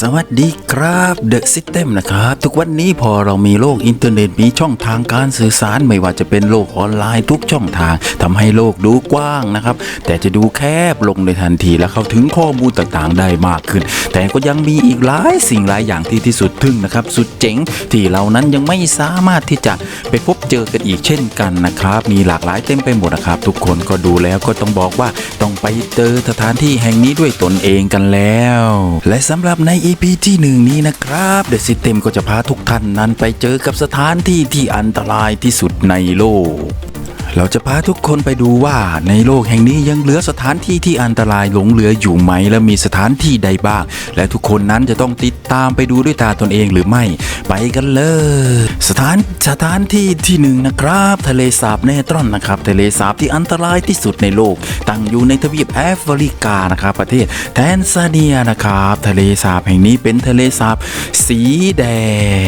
สวัสดีครับ The System นะครับ ทุกวันนี้พอเรามีโลกอินเทอร์เน็ตมีช่องทางการสื่อสารไม่ว่าจะเป็นโลกออนไลน์ทุกช่องทางทำให้โลกดูกว้างนะครับ แต่จะดูแคบลงในทันทีและเข้าถึงข้อมูลต่างๆ ได้มากขึ้น แต่ก็ยังมีอีกหลายสิ่งหลายอย่างที่ที่สุดทึ่งนะครับ สุดเจ๋งที่เรานั้นยังไม่สามารถที่จะไปพบเจอกันอีกเช่นกันนะครับ มีหลากหลายเต็มไปหมดนะครับ ทุกคนก็ดูแล้วก็ต้องบอกว่าต้องไปเจอสถานที่แห่งนี้ด้วยตนเองกันแล้ว และสำหรับใน EP ที่หนึ่งนี้นะครับเดอะซิสเต็มก็จะพาทุกท่านนั้นไปเจอกับสถานที่ที่อันตรายที่สุดในโลก เราจะพาทุกคนไปดูว่าในโลกแห่งนี้ยังเหลือสถานที่ที่อันตรายหลงเหลืออยู่ไหม และมีสถานที่ใดบ้าง และทุกคนนั้นจะต้องติดตามไปดูด้วยตาตนเองหรือไม่ ไปกันเลย สถานสถานที่ที่หนึ่งนะครับ ทะเลสาบเนตรอนนะครับทะเลสาบที่อันตรายที่สุดในโลก ตั้งอยู่ในทวีปแอฟริกานะครับ ประเทศแทนซาเนียนะครับ ทะเลสาบแห่งนี้เป็นทะเลสาบสีแด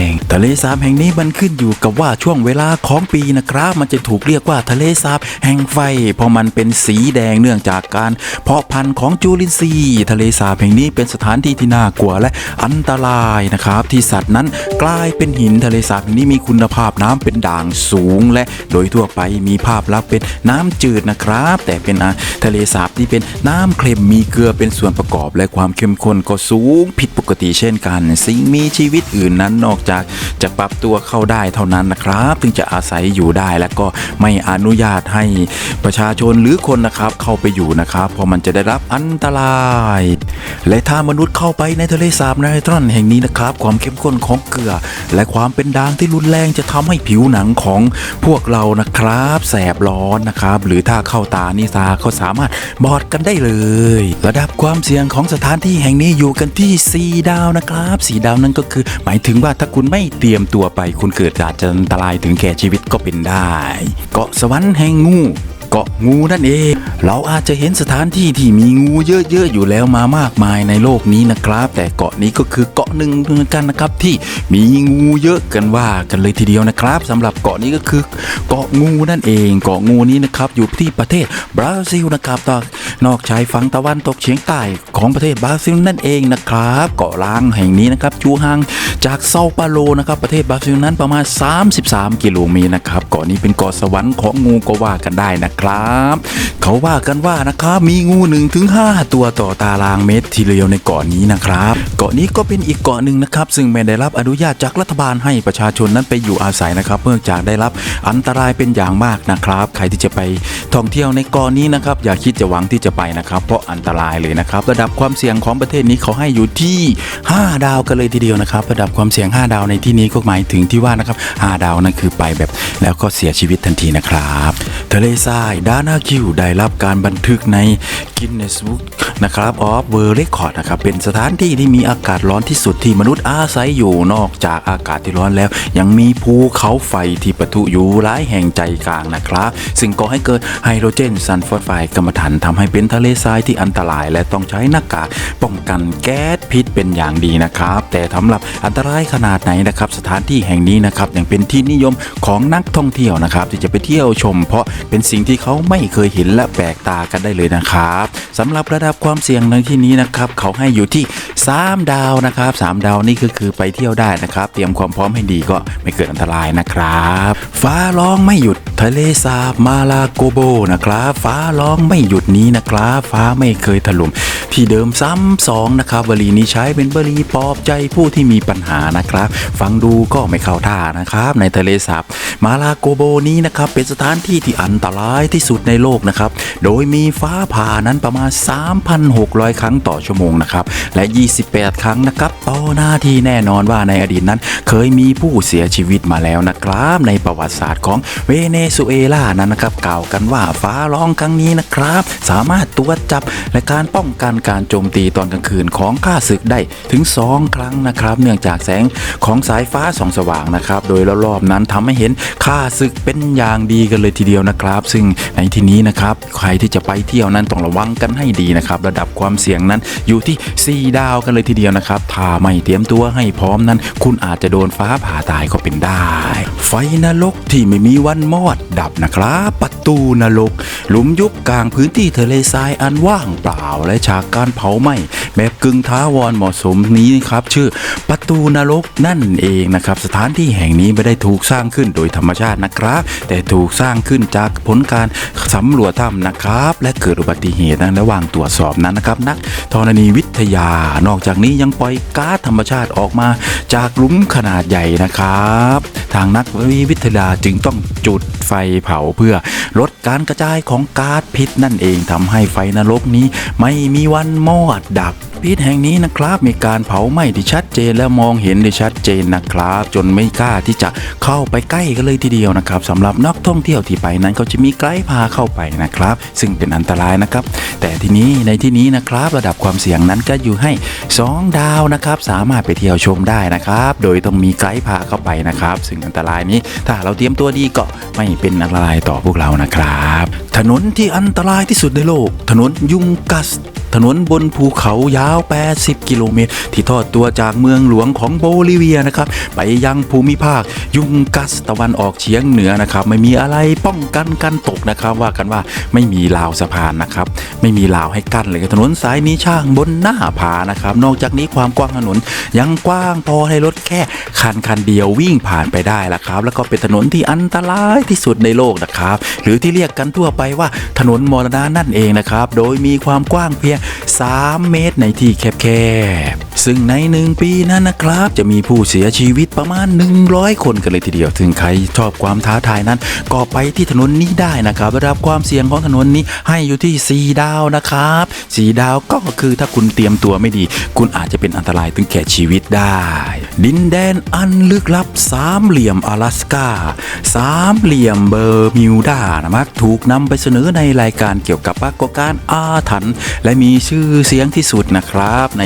ง ทะเลสาบแห่งนี้มันขึ้นอยู่กับว่าช่วงเวลาของปีนะครับ มันจะถูกเรียกว่าทะเลสาบแห่งไฟ เพราะมันเป็นสีแดงเนื่องจากการ เพาะพันธุ์ของจุลินทรีย์ทะเลสาบแห่งนี้เป็นสถานที่ที่น่ากลัวและอันตรายนะครับ ที่สัตว์นั้นกลายเป็นหินทะเลสาบแห่งนี้มีคุณภาพน้ำเป็นด่างสูง และโดยทั่วไปมีภาพลักษณ์เป็นน้ำจืดนะครับ แต่เป็นอะทะเลสาบที่เป็นน้ำเค็มมีเกลือเป็นส่วนประกอบและความเข้มข้นก็สูงผิด ปกติเช่นกัน สิ่งมีชีวิตอื่นนั้นนอกจากจะปรับตัวเข้าได้เท่านั้นนะครับถึงจะอาศัยอยู่ได้และก็ไม่อนุญาตให้ประชาชนหรือคนนะครับเข้าไปอยู่นะครับเพราะมันจะได้รับอันตราย และถ้ามนุษย์เข้าไปในทะเลสาบไนตรอนแห่งนี้นะครับ ความเข้มข้นของเกลือ และความเป็นด่างที่รุนแรงจะทำให้ผิวหนังของพวกเรานะครับ แสบร้อนนะครับ หรือถ้าเข้าตานิซาเขาสามารถบอดกันได้เลย ระดับความเสี่ยงของสถานที่แห่งนี้อยู่กันที่4 ดาวนะครับ4ดาวนั่นก็คือ หมายถึงว่าถ้าคุณไม่เตรียมตัวไป คุณเกิดอาจจะอันตรายถึงแก่ชีวิตก็เป็นได้ เกาะสวรรค์แห่งงู เกาะงูนั่นเอง เราอาจจะเห็นสถานที่ที่มีงูเยอะๆอยู่แล้วมามากมายในโลกนี้นะครับ แต่เกาะนี้ก็คือเกาะหนึ่งเหมือนกันนะครับที่มีงูเยอะกันว่ากันเลยทีเดียวนะครับสำหรับเกาะนี้ก็คือเกาะงูนั่นเอง เกาะงูนี้นะครับอยู่ที่ประเทศบราซิลนะครับตอนนอกชายฝั่งตะวันตกเฉียงใต้ของประเทศบราซิลนั่นเองนะครับ เกาะล้างแห่งนี้นะครับอยู่ห่างจากเซาเปาโลนะครับประเทศบราซิลนั้นประมาณ 33 กิโลเมตรนะครับเกาะนี้เป็นเกาะสวรรค์ของงูก็ว่ากันได้นะครับเขาว่ากันว่านะครับมีงู1นถึงหตัวต่อตารางเมตรทีเดียวในเกาะนี้นะครับ เกาะนี้ก็เป็นอีกเกาะหนึ่งนะครับ ซึ่งไม่ได้รับอนุญาตจากรัฐบาลให้ประชาชนนั้นไปอยู่อาศัยนะครับเนื่องจากได้รับอันตรายเป็นอย่างมากนะครับ ใครที่จะไปท่องเที่ยวในเกาะนี้นะครับ อย่าคิดจะหวังที่จะไปนะครับเพราะอันตรายเลยนะครับ ระดับความเสี่ยงของประเทศนี้เขาให้อยู่ที่ 5 ดาวกันเลยทีเดียวนะครับ ระดับความเสี่ยง 5 ดาวในที่นี้ก็หมายถึงที่ว่านะครับ5ดาวนั่นคือไปแบบแล้วก็เสียชีวิตทันทีนะครับทะเลทรายดานาคิวได้รับการบันทึกในกินเนะครับออฟเวอร์เรคคอร์ดนะครับเป็นสถานที่ที่มีอากาศร้อนที่สุดที่มนุษย์อาศัยอยู่นอกจากอากาศที่ร้อนแล้ว ยังมีภูเขาไฟที่ปะทุอยู่หลายแห่งใจกลางนะครับ ซึ่งก่อให้เกิดไฮโดรเจนซัลฟอสไฟด์กรรมฐานทำให้เป็นทะเลทรายที่อันตราย และต้องใช้หน้ากากป้องกันแก๊สพิษเป็นอย่างดีนะครับ แต่สำหรับอันตรายขนาดไหนนะครับสถานที่แห่งนี้นะครับยังเป็นที่นิยมของนักท่องเที่ยวนะครับที่จะไปเที่ยวชม เพราะเป็นสิ่งที่เขาไม่เคยเห็นและแปลกตากันได้เลยนะครับสำหรับระดับความเสี่ยงในที่นี้นะครับเขาให้อยู่ที่ 3 ดาวนะครับ3ดาวนี่ก็คือไปเที่ยวได้นะครับ เตรียมความพร้อมให้ดีก็ไม่เกิดอันตรายนะครับ ฟ้าร้องไม่หยุดทะเลสาบมาลาโกโบนะครับ ฟ้าร้องไม่หยุดนี้นะครับ ฟ้าไม่เคยถล่มที่เดิมซ้ำสองนะครับวลีนี้ใช้เป็นวลีปลอบใจผู้ที่มีปัญหานะครับ ฟังดูก็ไม่เข้าท่านะครับ ในทะเลสาบมาลาโกโบนี้นะครับ เป็นสถานที่ที่อันตรายที่สุดในโลกนะครับ โดยมีฟ้าผ่านั้นประมาณ3,600 ครั้งต่อชั่วโมงนะครับ และ 28 ครั้งนะครับต่อหน้าที่แน่นอนว่าในอดีตนั้น เคยมีผู้เสียชีวิตมาแล้วนะครับ ในประวัติศาสตร์ของเวเนซุเอลานั้นนะครับ กล่าวกันว่าฟ้าร้องครั้งนี้นะครับ สามารถตรวจจับและการป้องกันการโจมตีตอนกลางคืนของข้าศึกได้ถึง 2 ครั้งนะครับ เนื่องจากแสงของสายฟ้าส่องสว่างนะครับ โดยรอบๆนั้นทำให้เห็นข้าศึกเป็นอย่างดีกันเลยทีเดียวนะครับ ซึ่งในที่นี้นะครับ ใครที่จะไปเที่ยวนั้นต้องระวังกันให้ดีนะครับระดับความเสี่ยงนั้นอยู่ที่ 4 ดาวกันเลยทีเดียวนะครับ ถ้าไม่เตรียมตัวให้พร้อมนั้น คุณอาจจะโดนฟ้าผ่าตายก็เป็นได้ ไฟนรกที่ไม่มีวันมอดดับนะครับ ประตูนรก หลุมยุบกลางพื้นที่ทะเลทรายอันว่างเปล่าและฉากการเผาไหม้แบบกึ่งท้าวรเหมาะสมนี้ครับชื่อประตูนรกนั่นเองนะครับ สถานที่แห่งนี้ไม่ได้ถูกสร้างขึ้นโดยธรรมชาตินะครับ แต่ถูกสร้างขึ้นจากผลการสำรวจถ้ำนะครับ และเกิดอุบัติเหตุในระหว่างตรวจสอบนั้นนะครับนักธรณีวิทยานอกจากนี้ยังปล่อยก๊าซธรรมชาติออกมา จากหลุมขนาดใหญ่นะครับ ทางนักวิทยาจึงต้องจุดไฟเผาเพื่อลดการกระจายของก๊าซพิษนั่นเองทำให้ไฟนรกนี้ ไม่มีวันมอดดับพิษแห่งนี้นะครับมีการเผาไหม้ที่ชัดเจนและมองเห็นได้ชัดเจนนะครับ จนไม่กล้าที่จะเข้าไปใกล้กันเลยทีเดียวนะครับสำหรับนักท่องเที่ยวที่ไปนั้นก็จะมีไกด์พาเข้าไปนะครับ ซึ่งเป็นอันตรายนะครับ แต่ทีนี้ในที่นี้นะครับ ระดับความเสี่ยงนั้นก็อยู่ให้ 2 ดาวนะครับ สามารถไปเที่ยวชมได้นะครับ โดยต้องมีไกด์พาเข้าไปนะครับ ซึ่งอันตรายนี้ถ้าเราเตรียมตัวดีก็ไม่เป็นอันตรายต่อพวกเรานะครับ ถนนที่อันตรายที่สุดในโลก ถนนยุงกัส ถนนบนภูเขายาว 80 กิโลเมตร ที่ทอดตัวจากเมืองหลวงของโบลิเวียนะครับ ไปยังภูมิภาคยุงกัสตะวันออกเฉียงเหนือนะครับ ไม่มีอะไรป้องกันกันตกนะครับ ว่ากันว่าไม่มีราวสะพานนะครับ ไม่มีราวให้กั้นเลยถนนสายนี้ช่างบนหน้าผานะครับ นอกจากนี้ความกว้างถนนยังกว้างพอให้รถแค่คันคันเดียววิ่งผ่านไปได้ละครับ แล้วก็เป็นถนนที่อันตรายที่สุดในโลกนะครับ หรือที่เรียกกันทั่วไปว่าถนนมรณะนั่นเองนะครับ โดยมีความกว้างเพียง3 เมตรในที่แคบๆซึ่งในหนึ่งปีนั้นนะครับ จะมีผู้เสียชีวิตประมาณ 100 คนกันเลยทีเดียวถึงใครชอบความท้าทายนั้น ก็ไปที่ถนนนี้ได้นะครับระดับความเสี่ยงของถนนนี้ให้อยู่ที่ 4 ดาวนะครับ4ดาวก็คือถ้าคุณเตรียมตัวไม่ดี คุณอาจจะเป็นอันตรายถึงแก่ชีวิตได้ ดินแดนอันลึกลับสามเหลี่ยม阿拉สกาสามเหลี่ยมเบอร์มิวดานะมักถูกนำไปเสนอในรายการเกี่ยวกับปรากฏการณ์อาถรรพ์และมีชื่อเสียงที่สุดนะครับใน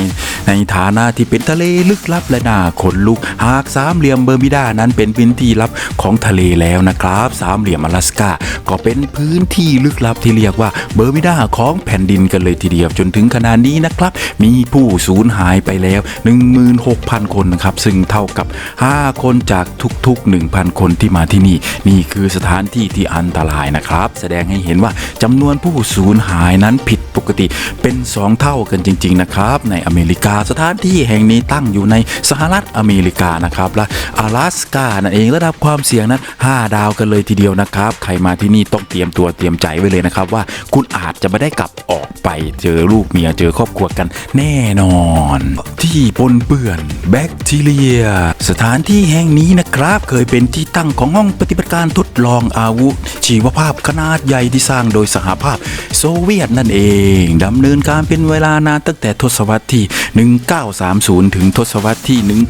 ในฐานะที่เป็นทะเลลึกลับและน่าขนลุก หากสามเหลี่ยมเบอร์มิดานั้นเป็นพื้นที่ลับของทะเลแล้วนะครับ สามเหลี่ยม阿拉สกาก็เป็นพื้นที่ลึกลับที่เรียกว่าเบอร์มิดาของแผ่นดินกันเลยทีเดียวจนถึงขนาดนี้นะครับ มีผู้สูญหายไปแล้ว 16,000 คนนะครับ ซึ่งเท่ากับ 5 คนจากทุกๆ 1,000 คนที่มาที่นี่ นี่คือสถานที่ที่อันตรายนะครับ แสดงให้เห็นว่าจำนวนผู้สูญหายนั้นผิดปกติเป็น 2 เท่ากันจริง ๆ นะครับ ในอเมริกาสถานที่แห่งนี้ตั้งอยู่ในสหรัฐอเมริกานะครับและ阿拉สกานั่นเองระดับความเสี่ยงนั้น 5 ดาวกันเลยทีเดียวนะครับ ใครมาที่นี่ต้องเตรียมตัวเตรียมใจไว้เลยนะครับ ว่าคุณอาจจะไม่ได้กลับออกไปเจอลูกเมียเจอครอบครัวกันแน่นอน ที่ปนเปื้อนแบคทีเรีย สถานที่แห่งนี้นะครับ เคยเป็นที่ตั้งของห้องปฏิบัติการทดลองอาวุธ ชีวภาพขนาดใหญ่ที่สร้างโดยสหภาพโซเวียตนั่นเองดำเนินการเป็นเวลานานตั้งแต่ทศวรรษที่1930 ถึงทศวรรษที่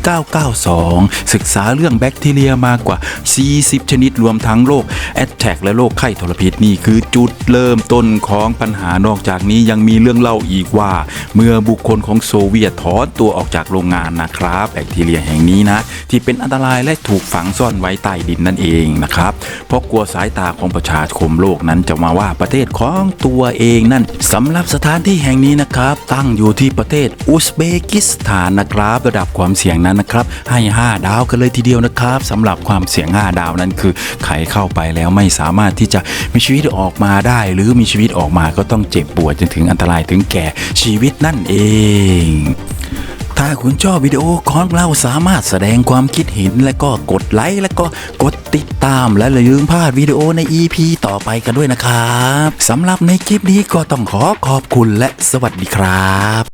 1992 ศึกษาเรื่องแบคทีเรียมากกว่า 40 ชนิดรวมทั้งโรคแอดแทกและโรคไข้ทรพิษนี่คือจุดเริ่มต้นของปัญหานอกจากนี้ยังมีเรื่องเล่าอีกว่า เมื่อบุคคลของโซเวียตถอนตัวออกจากโรงงานนะครับ แบคทีเรียแห่งนี้นะ ที่เป็นอันตรายและถูกฝังซ่อนไว้ใต้ดินนั่นเองนะครับ เพราะกลัวสายตาของประชาคมโลกนั้นจะมาว่าประเทศของตัวเองนั่นสำหรับสถานที่แห่งนี้นะครับ ตั้งอยู่ที่ประเทศอุซเบกิิสถานนะครับ ระดับความเสี่ยงนั้นนะครับ ให้ 5 ดาวกันเลยทีเดียวนะครับสำหรับความเสี่ยง 5 ดาวนั้นคือใครเข้าไปแล้วไม่สามารถที่จะมีชีวิตออกมาได้ หรือมีชีวิตออกมาก็ต้องเจ็บปวดจนถึงอันตรายถึงแก่ชีวิตนั่นเองถ้าคุณชอบวิดีโอของเราสามารถแสดงความคิดเห็น และก็กดไลค์และก็กดติดตาม และอย่าลืมพลาดวิดีโอใน EP ต่อไปกันด้วยนะครับสำหรับในคลิปนี้ก็ต้องขอขอบคุณและสวัสดีครับ